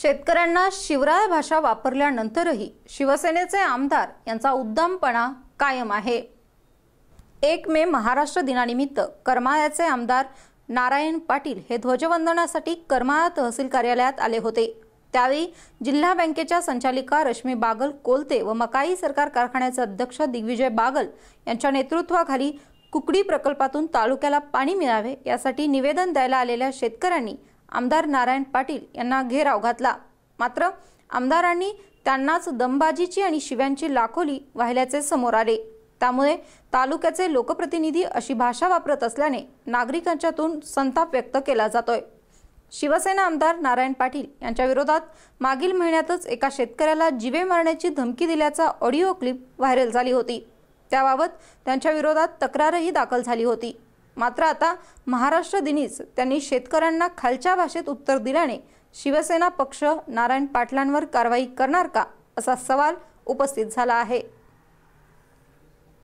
शेतकऱ्यांना शिवराय भाषा वापरल्यानंतरही शिवसेनेचे आमदार यांचा उद्दामपणा कायम आहे. एक मे महाराष्ट्र दिनानिमित्त करमाळ्याचे आमदार नारायण पाटील हे ध्वजवंदनासाठी करमाळा तहसील कार्यालयात आले होते. त्यावेळी जिल्हा बँकेच्या संचालिका रश्मी बागल कोलते व मकाई सरकार कारखान्याचे अध्यक्ष दिग्विजय बागल यांच्या नेतृत्वाखाली कुकडी प्रकल्पातून तालुक्याला पाणी मिळावे यासाठी निवेदन द्यायला आलेल्या शेतकऱ्यांनी आमदार नारायण पाटील यांना घेराव घातला. मात्र आमदारांनी त्यांनाच दमबाजीची आणि शिव्यांची लाखोली वाहिल्याचे समोर आले. त्यामुळे तालुक्याचे लोकप्रतिनिधी अशी भाषा वापरत असल्याने नागरिकांच्यातून संताप व्यक्त केला जातोय. शिवसेना आमदार नारायण पाटील यांच्या विरोधात मागील महिन्यातच एका शेतकऱ्याला जिवे मारण्याची धमकी दिल्याचा ऑडिओ क्लिप व्हायरल झाली होती. त्याबाबत त्यांच्या विरोधात तक्रारही दाखल झाली होती. मात्र आता महाराष्ट्र दिनीच त्यांनी शेतकऱ्यांना खालच्या भाषेत उत्तर दिल्याने शिवसेना पक्ष नारायण पाटलांवर कारवाई करणार का असा सवाल उपस्थित झाला आहे.